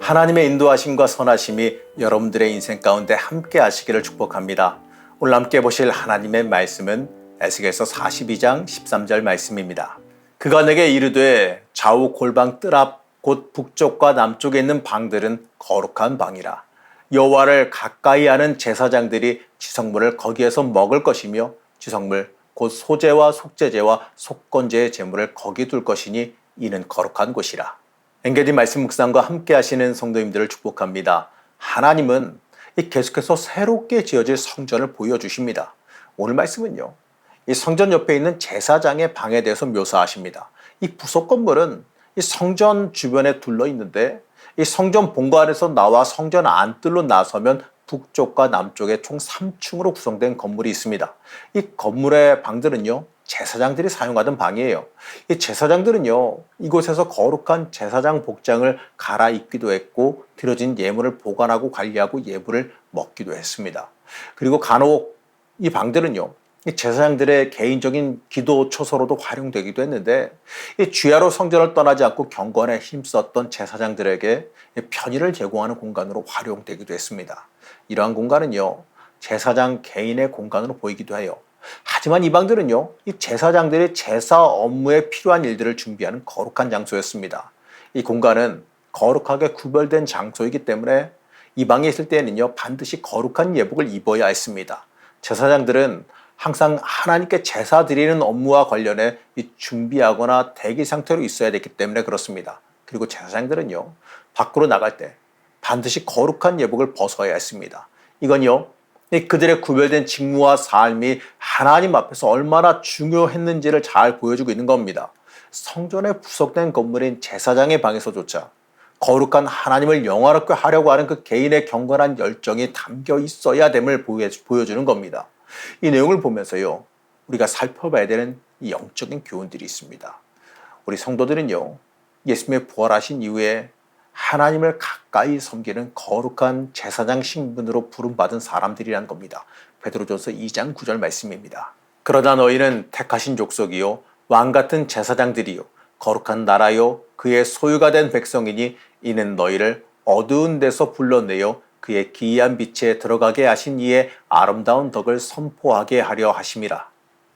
하나님의 인도하심과 선하심이 여러분들의 인생 가운데 함께 하시기를 축복합니다. 오늘 함께 보실 하나님의 말씀은 에스겔서 42장 13절 말씀입니다. 그가 내게 이르되 좌우 골방 뜰 앞 곧 북쪽과 남쪽에 있는 방들은 거룩한 방이라. 여호와를 가까이 하는 제사장들이 지성물을 거기에서 먹을 것이며 지성물 곧 소제와 속제제와 속건제의 제물을 거기 둘 것이니 이는 거룩한 곳이라. 엔게디 말씀 묵상과 함께 하시는 성도님들을 축복합니다. 하나님은 이 계속해서 새롭게 지어질 성전을 보여주십니다. 오늘 말씀은요. 이 성전 옆에 있는 제사장의 방에 대해서 묘사하십니다. 이 부속 건물은 이 성전 주변에 둘러 있는데 이 성전 본관에서 나와 성전 안뜰로 나서면 북쪽과 남쪽에 총 3층으로 구성된 건물이 있습니다. 이 건물의 방들은요. 제사장들이 사용하던 방이에요. 이 제사장들은요, 이곳에서 거룩한 제사장 복장을 갈아입기도 했고, 드려진 예물을 보관하고 관리하고 예물을 먹기도 했습니다. 그리고 간혹 이 방들은요, 이 제사장들의 개인적인 기도 초소로도 활용되기도 했는데, 이 주야로 성전을 떠나지 않고 경건에 힘썼던 제사장들에게 편의를 제공하는 공간으로 활용되기도 했습니다. 이러한 공간은요, 제사장 개인의 공간으로 보이기도 해요. 하지만 이 방들은요, 이 제사장들의 제사 업무에 필요한 일들을 준비하는 거룩한 장소였습니다. 이 공간은 거룩하게 구별된 장소이기 때문에 이 방에 있을 때에는요, 반드시 거룩한 예복을 입어야 했습니다. 제사장들은 항상 하나님께 제사 드리는 업무와 관련해 준비하거나 대기 상태로 있어야 됐기 때문에 그렇습니다. 그리고 제사장들은요, 밖으로 나갈 때 반드시 거룩한 예복을 벗어야 했습니다. 이건요, 그들의 구별된 직무와 삶이 하나님 앞에서 얼마나 중요했는지를 잘 보여주고 있는 겁니다. 성전에 부속된 건물인 제사장의 방에서조차 거룩한 하나님을 영화롭게 하려고 하는 그 개인의 경건한 열정이 담겨 있어야 됨을 보여주는 겁니다. 이 내용을 보면서요, 우리가 살펴봐야 되는 영적인 교훈들이 있습니다. 우리 성도들은요, 예수님의 부활하신 이후에 하나님을 가까이 섬기는 거룩한 제사장 신분으로 부름받은 사람들이란 겁니다. 베드로전서 2장 9절 말씀입니다. 그러나 너희는 택하신 족속이요 왕 같은 제사장들이요 거룩한 나라요 그의 소유가 된 백성이니 이는 너희를 어두운 데서 불러내어 그의 기이한 빛에 들어가게 하신 이의 아름다운 덕을 선포하게 하려 하심이라.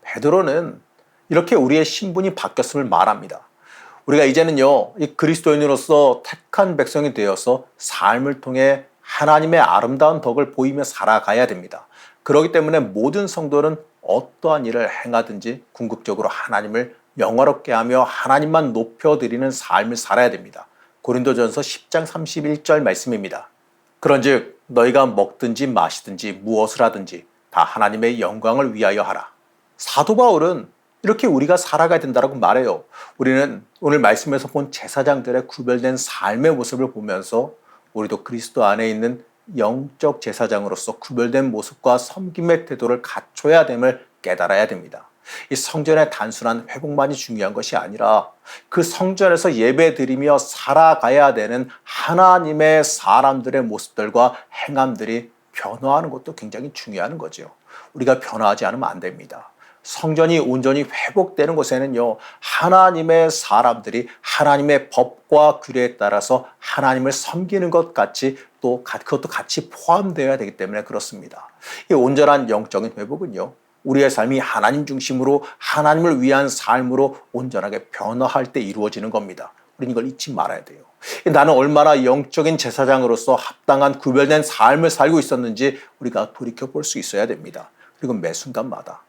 베드로는 이렇게 우리의 신분이 바뀌었음을 말합니다. 우리가 이제는요, 이 그리스도인으로서 택한 백성이 되어서 삶을 통해 하나님의 아름다운 덕을 보이며 살아가야 됩니다. 그렇기 때문에 모든 성도는 어떠한 일을 행하든지 궁극적으로 하나님을 영화롭게 하며 하나님만 높여드리는 삶을 살아야 됩니다. 고린도전서 10장 31절 말씀입니다. 그런즉 너희가 먹든지 마시든지 무엇을 하든지 다 하나님의 영광을 위하여 하라. 사도 바울은 이렇게 우리가 살아가야 된다고 말해요. 우리는 오늘 말씀에서 본 제사장들의 구별된 삶의 모습을 보면서 우리도 그리스도 안에 있는 영적 제사장으로서 구별된 모습과 섬김의 태도를 갖춰야 됨을 깨달아야 됩니다. 이 성전의 단순한 회복만이 중요한 것이 아니라 그 성전에서 예배 드리며 살아가야 되는 하나님의 사람들의 모습들과 행함들이 변화하는 것도 굉장히 중요한 거죠. 우리가 변화하지 않으면 안 됩니다. 성전이 온전히 회복되는 곳에는요, 하나님의 사람들이 하나님의 법과 규례에 따라서 하나님을 섬기는 것 같이 또 그것도 같이 포함되어야 되기 때문에 그렇습니다. 이 온전한 영적인 회복은요, 우리의 삶이 하나님 중심으로 하나님을 위한 삶으로 온전하게 변화할 때 이루어지는 겁니다. 우리는 이걸 잊지 말아야 돼요. 나는 얼마나 영적인 제사장으로서 합당한 구별된 삶을 살고 있었는지 우리가 돌이켜 볼 수 있어야 됩니다. 그리고 매 순간마다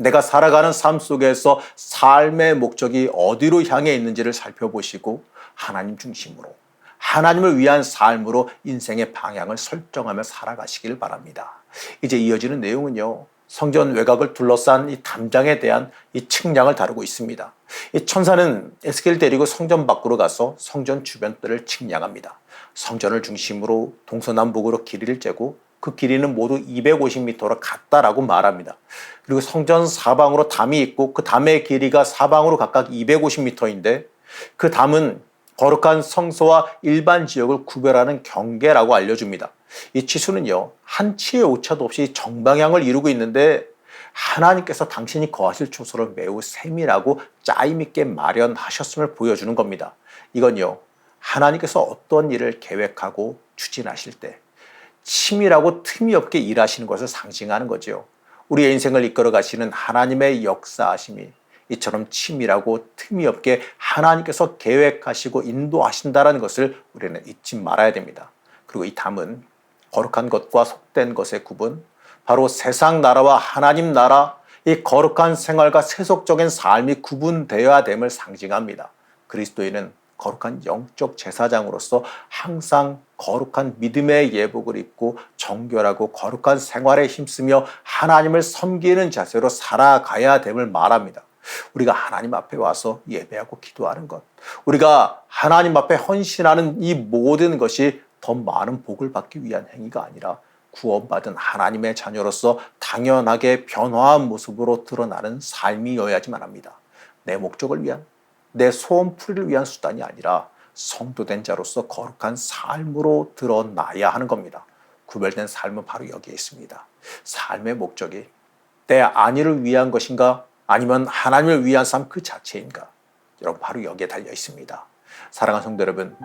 내가 살아가는 삶 속에서 삶의 목적이 어디로 향해 있는지를 살펴보시고 하나님 중심으로 하나님을 위한 삶으로 인생의 방향을 설정하며 살아가시길 바랍니다. 이제 이어지는 내용은요. 성전 외곽을 둘러싼 이 담장에 대한 이 측량을 다루고 있습니다. 이 천사는 에스겔 데리고 성전 밖으로 가서 성전 주변들을 측량합니다. 성전을 중심으로 동서남북으로 길이를 재고 그 길이는 모두 250m로 같다라고 말합니다. 그리고 성전 사방으로 담이 있고 그 담의 길이가 사방으로 각각 250m인데 그 담은 거룩한 성소와 일반 지역을 구별하는 경계라고 알려줍니다. 이 치수는요, 한 치의 오차도 없이 정방향을 이루고 있는데 하나님께서 당신이 거하실 초소를 매우 세밀하고 짜임있게 마련하셨음을 보여주는 겁니다. 이건요, 하나님께서 어떤 일을 계획하고 추진하실 때 치밀하고 틈이 없게 일하시는 것을 상징하는 거죠. 우리의 인생을 이끌어 가시는 하나님의 역사하심이 이처럼 치밀하고 틈이 없게 하나님께서 계획하시고 인도하신다라는 것을 우리는 잊지 말아야 됩니다. 그리고 이 담은 거룩한 것과 속된 것의 구분, 바로 세상 나라와 하나님 나라, 이 거룩한 생활과 세속적인 삶이 구분되어야 됨을 상징합니다. 그리스도인은 거룩한 영적 제사장으로서 항상 거룩한 믿음의 예복을 입고 정결하고 거룩한 생활에 힘쓰며 하나님을 섬기는 자세로 살아가야 됨을 말합니다. 우리가 하나님 앞에 와서 예배하고 기도하는 것, 우리가 하나님 앞에 헌신하는 이 모든 것이 더 많은 복을 받기 위한 행위가 아니라 구원받은 하나님의 자녀로서 당연하게 변화한 모습으로 드러나는 삶이어야지만 합니다. 내 목적을 위한, 내 소원풀이를 위한 수단이 아니라 성도된 자로서 거룩한 삶으로 드러나야 하는 겁니다. 구별된 삶은 바로 여기에 있습니다. 삶의 목적이 내 안위를 위한 것인가 아니면 하나님을 위한 삶 그 자체인가? 여러분 바로 여기에 달려 있습니다. 사랑하는 성도 여러분,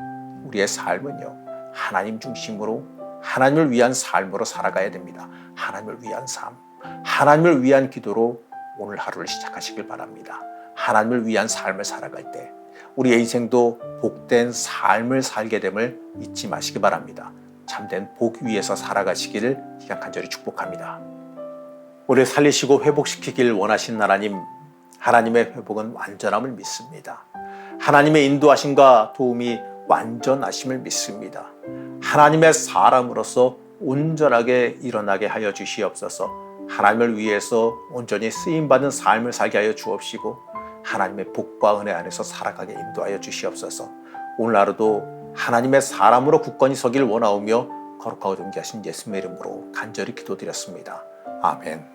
우리의 삶은요 하나님 중심으로 하나님을 위한 삶으로 살아가야 됩니다. 하나님을 위한 삶, 하나님을 위한 기도로 오늘 하루를 시작하시길 바랍니다. 하나님을 위한 삶을 살아갈 때 우리의 인생도 복된 삶을 살게 됨을 잊지 마시기 바랍니다. 참된 복 위에서 살아가시기를 기간 간절히 축복합니다. 우리 살리시고 회복시키길 원하신 하나님, 하나님의 회복은 완전함을 믿습니다. 하나님의 인도하심과 도움이 완전하심을 믿습니다. 하나님의 사람으로서 온전하게 일어나게 하여 주시옵소서. 하나님을 위해서 온전히 쓰임 받은 삶을 살게 하여 주옵시고 하나님의 복과 은혜 안에서 살아가게 인도하여 주시옵소서. 오늘 하루도 하나님의 사람으로 굳건히 서길 원하오며 거룩하고 존귀하신 예수님의 이름으로 간절히 기도드렸습니다. 아멘.